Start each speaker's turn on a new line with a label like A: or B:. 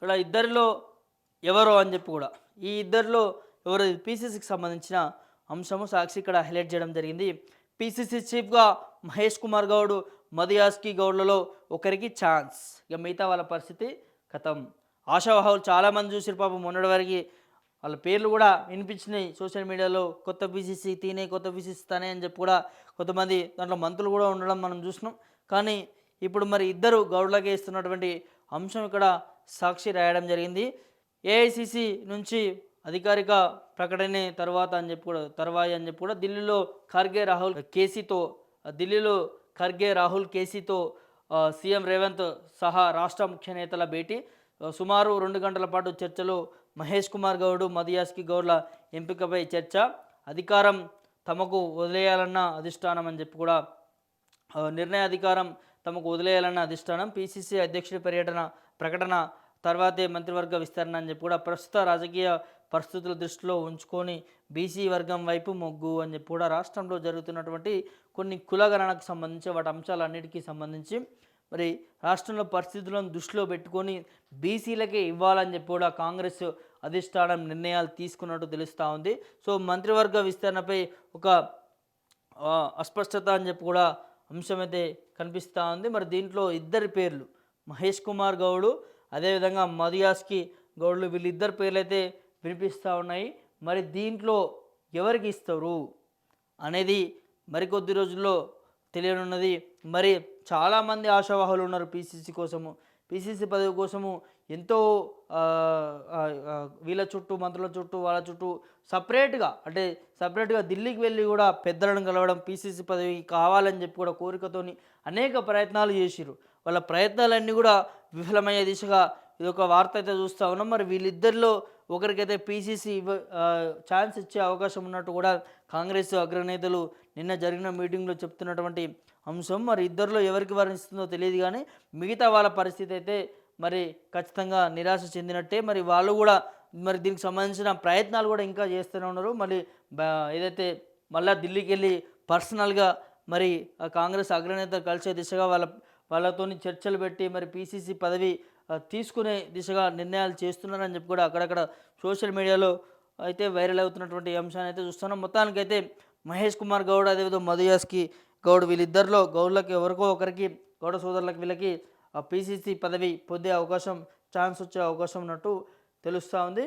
A: ఇక్కడ ఇద్దరిలో ఎవరో అని చెప్పి కూడా. ఈ ఇద్దరిలో ఎవరు పీసీసీకి సంబంధించిన అంశము సాక్షి ఇక్కడ హైలైట్ చేయడం జరిగింది. పీసీసీ చీఫ్గా మహేష్ కుమార్ గౌడ్ మదియాస్కి గౌడ్లలో ఒకరికి ఛాన్స్. ఇక మిగతా వాళ్ళ పరిస్థితి కథం. ఆశావాహులు చాలామంది చూసారు పాపం మొన్నటి వరకు వాళ్ళ పేర్లు కూడా వినిపించినాయి సోషల్ మీడియాలో. కొత్త పీసీసీ తీనే కొత్త పీసీసీ తనే అని చెప్పి కూడా కొంతమంది దాంట్లో మంత్రులు కూడా ఉండడం మనం చూసినాం. కానీ ఇప్పుడు మరి ఇద్దరు గౌడ్లకే ఇస్తున్నటువంటి అంశం ఇక్కడ సాక్షి రాయడం జరిగింది. ఏఐసిసి నుంచి అధికారిక ప్రకటన తర్వాత అని చెప్పి కూడా తర్వాయి అని చెప్పి కూడా ఢిల్లీలో ఖర్గే రాహుల్ కేసీతో ఢిల్లీలో ఖర్గే రాహుల్ కేసీతో సీఎం రేవంత్ సహా రాష్ట్ర ముఖ్య నేతల భేటీ. సుమారు రెండు గంటల పాటు చర్చలు మహేష్ కుమార్ గౌడ్ మదియాస్కి గౌడ్ల ఎంపికపై చర్చ. అధికారం తమకు వదిలేయాలన్న అధిష్టానం అని చెప్పి కూడా నిర్ణయాధికారం నిర్ణయ అధికారం తమకు వదిలేయాలన్న అధిష్టానం పిసిసి అధ్యక్షుడి పర్యటన ప్రకటన తర్వాతే మంత్రివర్గ విస్తరణ అని చెప్పి కూడా ప్రస్తుత రాజకీయ పరిస్థితుల దృష్టిలో ఉంచుకొని బీసీ వర్గం వైపు మొగ్గు అని చెప్పి కూడా రాష్ట్రంలో జరుగుతున్నటువంటి కొన్ని కులగణనకు సంబంధించి వాటి అంశాలన్నిటికీ సంబంధించి మరి రాష్ట్రంలో పరిస్థితులను దృష్టిలో పెట్టుకొని బీసీలకే ఇవ్వాలని చెప్పి కూడా కాంగ్రెస్ అధిష్టానం నిర్ణయాలు తీసుకున్నట్టు తెలుస్తూ ఉంది. సో మంత్రివర్గ విస్తరణపై ఒక అస్పష్టత అని చెప్పి కూడా అంశం అయితే కనిపిస్తూ ఉంది. మరి దీంట్లో ఇద్దరి పేర్లు. మహేష్ కుమార్ గౌడు అదేవిధంగా మధుయాస్కి గౌడ్లు వీళ్ళిద్దరి పేర్లు అయితే వినిపిస్తూ ఉన్నాయి. మరి దీంట్లో ఎవరికి ఇస్తారు అనేది మరికొద్ది రోజుల్లో తెలియనున్నది. మరి చాలామంది ఆశావాహులు ఉన్నారు పీసీసీ కోసము. పీసీసీ పదవి కోసము ఎంతో వీళ్ళ చుట్టూ మంత్రుల చుట్టూ వాళ్ళ చుట్టూ సపరేట్గా అంటే సపరేట్గా ఢిల్లీకి వెళ్ళి కూడా పెద్దలను కలవడం పిసిసి పదవి కావాలని చెప్పి కూడా కోరికతోని అనేక ప్రయత్నాలు చేసిరు వాళ్ళ ప్రయత్నాలన్నీ కూడా విఫలమయ్యే దిశగా ఇది ఒక వార్త అయితే చూస్తూ ఉన్నాం. మరి వీళ్ళిద్దరిలో ఒకరికైతే పీసీసీ ఛాన్స్ ఇచ్చే అవకాశం ఉన్నట్టు కూడా కాంగ్రెస్ అగ్రనేతలు నిన్న జరిగిన మీటింగ్లో చెప్తున్నటువంటి అంశం మరి ఇద్దరిలో ఎవరికి వరణిస్తుందో తెలియదు కానీ మిగతా వాళ్ళ పరిస్థితి అయితే మరి ఖచ్చితంగా నిరాశ చెందినట్టే. మరి వాళ్ళు కూడా మరి దీనికి సంబంధించిన ప్రయత్నాలు కూడా ఇంకా చేస్తూనే ఉన్నారు. మరి ఏదైతే మళ్ళా ఢిల్లీకి వెళ్ళి పర్సనల్గా మరి ఆ కాంగ్రెస్ అగ్రనేత కలిసే దిశగా వాళ్ళ వాళ్ళతోని చర్చలు పెట్టి మరి పీసీసీ పదవి తీసుకునే దిశగా నిర్ణయాలు చేస్తున్నారని చెప్పి కూడా అక్కడక్కడ సోషల్ మీడియాలో అయితే వైరల్ అవుతున్నటువంటి అంశాన్ని అయితే చూస్తున్నాం. మొత్తానికైతే మహేష్ కుమార్ గౌడ్ అదేవిధంగా మధుయాస్కి గౌడ్ వీళ్ళిద్దరిలో గౌడ్లకి ఎవరికో ఒకరికి గౌడ సోదరులకు వీళ్ళకి పీసీసీ పదవి పొందే అవకాశం ఛాన్స్ వచ్చే అవకాశం ఉన్నట్టు తెలుస్తూ ఉంది.